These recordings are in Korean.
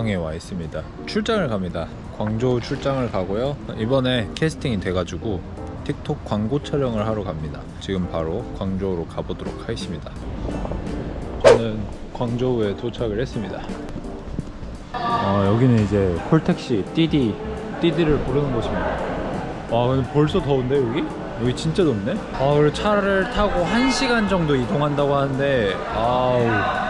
공항에 와 있습니다. 출장을 갑니다. 광저우 출장을 가고요. 이번에 캐스팅이 돼가지고 틱톡 광고 촬영을 하러 갑니다. 지금 바로 광저우로 가보도록 하겠습니다. 저는 광저우에 도착을 했습니다. 아, 여기는 이제 콜택시, 띠디, 띠디를 부르는 곳입니다. 와, 근데 벌써 더운데 여기? 여기 진짜 덥네. 아, 그리고 차를 타고 1시간 정도 이동한다고 하는데 아우.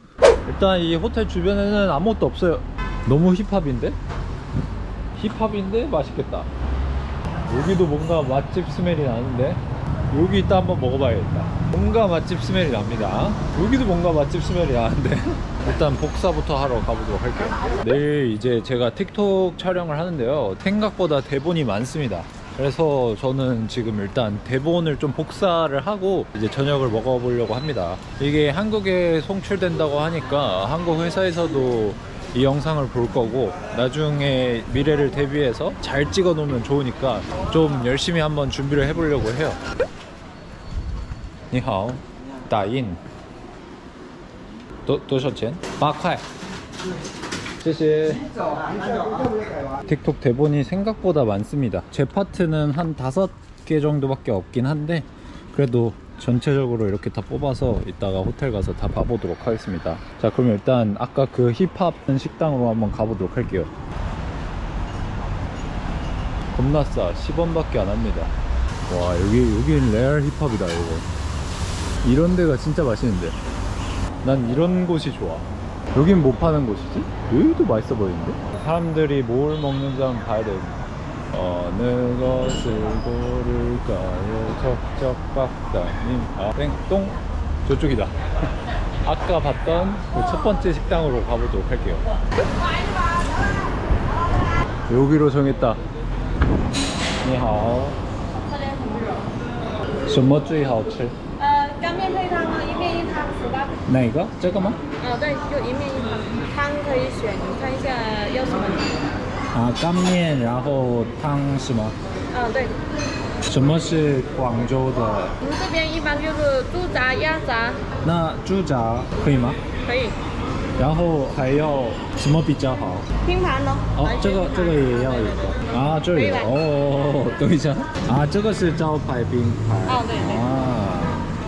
일단 이 호텔 주변에는 아무것도 없어요. 너무 힙합인데? 힙합인데 맛있겠다. 여기도 뭔가 맛집 스멜이 나는데 여기 이따 한번 먹어봐야겠다. 뭔가 맛집 스멜이 납니다. 여기도 뭔가 맛집 스멜이 나는데. 일단 복사부터 하러 가보도록 할게요. 내일 이제 제가 틱톡 촬영을 하는데요. 생각보다 대본이 많습니다 그래서 저는 지금 일단 대본을 좀 복사를 하고 이제 저녁을 먹어보려고 합니다. 이게 한국에 송출된다고 하니까 한국 회사에서도 이 영상을 볼 거고 나중에 미래를 대비해서 잘 찍어 놓으면 좋으니까 좀 열심히 한번 준비를 해보려고 해요. 니하오 다인. 도, 도셔첸? 8块 谢谢。틱톡 대본이 생각보다 많습니다. 제 파트는 한 다섯 개 정도밖에 없긴 한데 그래도 전체적으로 이렇게 다 뽑아서 이따가 호텔 가서 다 봐보도록 하겠습니다. 자, 그럼 일단 아까 그 힙합 식당으로 한번 가보도록 할게요. 겁나 싸. 10원밖에 안 합니다. 와, 여기 여기는 레알 힙합이다 이거. 이런 데가 진짜 맛있는데. 난 이런 곳이 좋아. 여긴 뭐 파는 곳이지? 여기도 맛있어 보이는데? 사람들이 뭘 먹는지 한번 봐야 되겠네. 어느 것을 고를까요? 척척박다님. 아, 땡똥. 저쪽이다. 아까 봤던 그 첫 번째 식당으로 가보도록 할게요. 여기로 정했다. 你好.什么最好吃?呃，干面配汤啊，一面一汤，十八。哪个?这个吗? 哦，对，就一面一汤，汤可以选，你看一下要什么汤。啊，干面，然后汤什么？嗯，对，什么是广州的？我们这边一般就是猪杂、鸭杂，那猪杂可以吗？可以然后还要什么比较好？拼盘咯。哦，这个这个也要一个啊，这里有可以来哦，等一下啊，这个是招牌拼盘哦对对啊，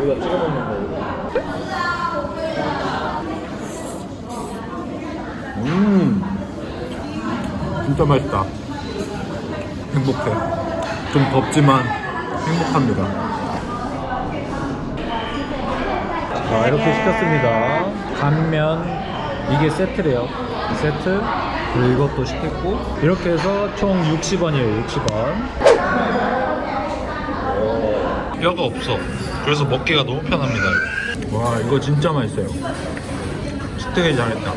여기다 찍어 먹는 거구나. 음, 진짜 맛있다. 행복해. 좀 덥지만 행복합니다. 자, 이렇게 시켰습니다. 간면 이게 세트래요. 세트 그리고 이것도 시켰고 이렇게 해서 총 60원이에요. 60원. 뼈가 없어. 그래서 먹기가 너무 편합니다. 와 이거 진짜 맛있어요. 되게 잘했다.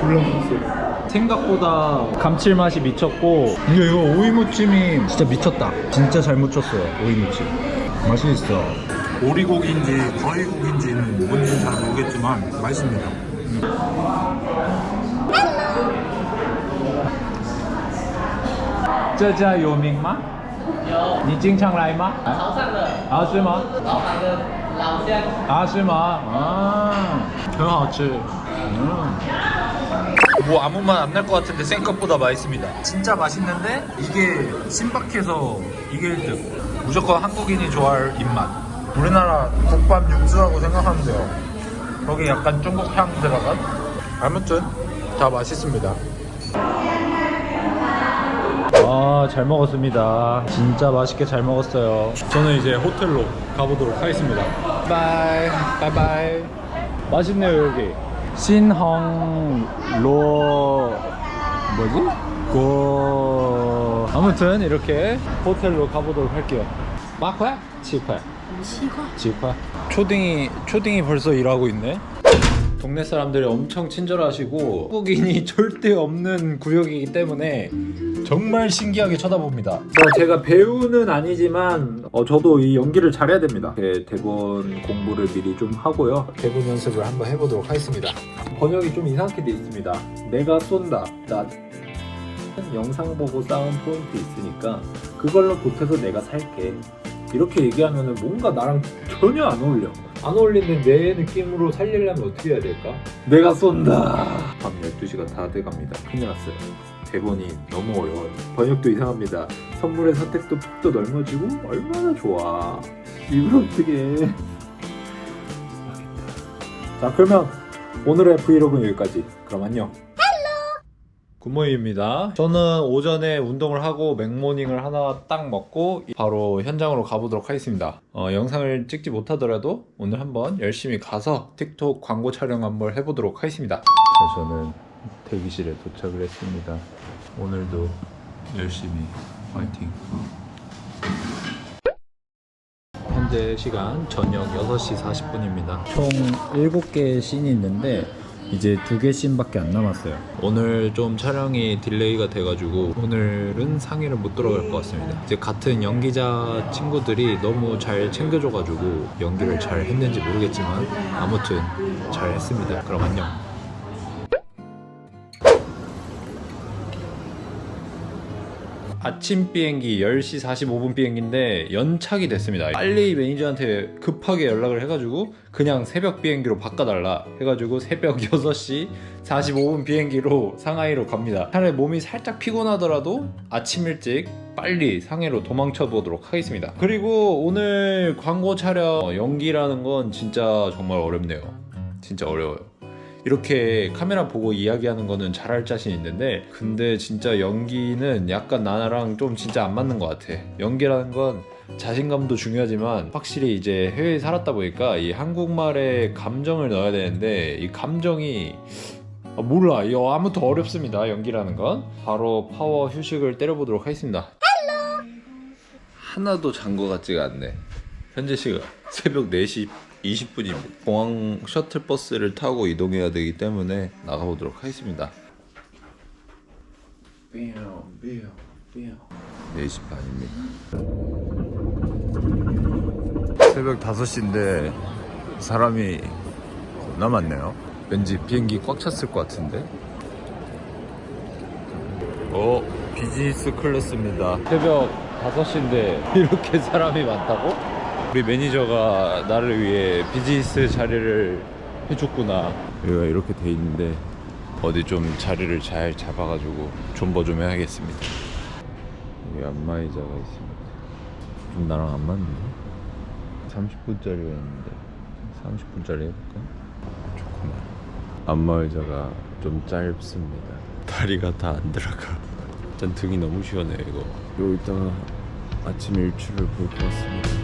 불러먹었어요. 생각보다 감칠맛이 미쳤고 근데 이거 오이무침이 진짜 미쳤다. 진짜 잘 무쳤어요 오이무침. 맛있어. 오리고기인지 과일고기인지는 뭔지는 잘 모르겠지만 맛있습니다. 짜자 요밍맛? 有你经常来吗？潮汕的啊，是吗？老板的老乡，啊，是吗？啊，很好吃。嗯。뭐 아무 맛 안 날 것 같은데 생각보다 맛있습니다. 진짜 맛있는데 이게 신박해서 이게 1등. 무조건 한국인이 좋아할 입맛. 우리나라 국밥 육수라고 생각하면 돼요. 거기 약간 중국 향 들어간. 아무튼 다 맛있습니다. 아, 잘 먹었습니다. 진짜 맛있게 잘 먹었어요. 저는 이제 호텔로 가보도록 하겠습니다. 바이, 바이바이. 맛있네요, 여기. 신헝, 로, 뭐지? 고. 아무튼 이렇게 호텔로 가보도록 할게요. 마크야? 치파. 치파? 치파. 초딩이, 초딩이 벌써 일하고 있네. 동네 사람들이 엄청 친절하시고 한국인이 절대 없는 구역이기 때문에 정말 신기하게 쳐다봅니다. 제가 배우는 아니지만 어, 저도 이 연기를 잘해야 됩니다. 제 대본 공부를 미리 좀 하고요. 대본 연습을 한번 해보도록 하겠습니다. 번역이 좀 이상하게 돼 있습니다. 내가 쏜다. 나 영상 보고 쌓은 포인트 있으니까 그걸로 보태서 내가 살게. 이렇게 얘기하면 뭔가 나랑 전혀 안 어울려. 안 어울리는 내 느낌으로 살리려면 어떻게 해야 될까? 내가 쏜다. 밤 12시가 다 돼갑니다. 큰일 났어요. 대본이 너무 어려워요. 번역도 이상합니다. 선물의 선택도 폭도 넓어지고 얼마나 좋아. 이걸 어떻게 해. 자 그러면 오늘의 브이로그는 여기까지. 그럼 안녕. 굿모닝입니다. 저는 오전에 운동을 하고 맥모닝을 하나 딱 먹고 바로 현장으로 가보도록 하겠습니다. 어, 영상을 찍지 못하더라도 오늘 한번 열심히 가서 틱톡 광고 촬영 한번 해보도록 하겠습니다. 자, 저는 대기실에 도착을 했습니다. 오늘도 열심히 화이팅. 현재 시간 저녁 6시 40분입니다. 총 7개의 씬이 있는데 이제 두 개 씬밖에 안 남았어요. 오늘 좀 촬영이 딜레이가 돼가지고 오늘은 상의를 못 들어갈 것 같습니다. 이제 같은 연기자 친구들이 너무 잘 챙겨줘가지고 연기를 잘 했는지 모르겠지만 아무튼 잘 했습니다. 그럼 안녕. 아침 비행기 10시 45분 비행기인데 연착이 됐습니다. 빨리 매니저한테 급하게 연락을 해가지고 그냥 새벽 비행기로 바꿔달라 해가지고 새벽 6시 45분 비행기로 상하이로 갑니다. 차라리 몸이 살짝 피곤하더라도 아침 일찍 빨리 상해로 도망쳐 보도록 하겠습니다. 그리고 오늘 광고 촬영 연기라는 건 진짜 정말 어렵네요. 진짜 어려워요. 이렇게 카메라 보고 이야기하는 거는 잘할 자신 있는데 근데 진짜 연기는 약간 나랑 좀 진짜 안 맞는 것 같아. 연기라는 건 자신감도 중요하지만 확실히 이제 해외에 살았다 보니까 이 한국말에 감정을 넣어야 되는데 이 감정이 아, 몰라. 이거 아무튼 어렵습니다 연기라는 건. 바로 파워 휴식을 때려보도록 하겠습니다. 하나도 잔것 같지가 않네. 현재 시각 새벽 4시 20분입니다. 공항 셔틀버스를 타고 이동해야 되기 때문에 나가보도록 하겠습니다. 4시 반입니다. 새벽 5시인데 사람이 겁나 많네요. 왠지 비행기 꽉 찼을 것 같은데. 어, 비즈니스 클래스입니다. 새벽 5시인데 이렇게 사람이 많다고? 우리 매니저가 나를 위해 비즈니스 자리를 해줬구나. 여기가 이렇게 돼 있는데 어디 좀 자리를 잘 잡아가지고 존버 좀 해야겠습니다. 여기 안마의자가 있습니다. 좀 나랑 안 맞는데? 30분짜리였는데 30분짜리 해볼까? 좋구나. 안마의자가 좀 짧습니다. 다리가 다 안 들어가. 일단 등이 너무 시원해 이거. 여기다가 아침 일출을 볼 것 같습니다.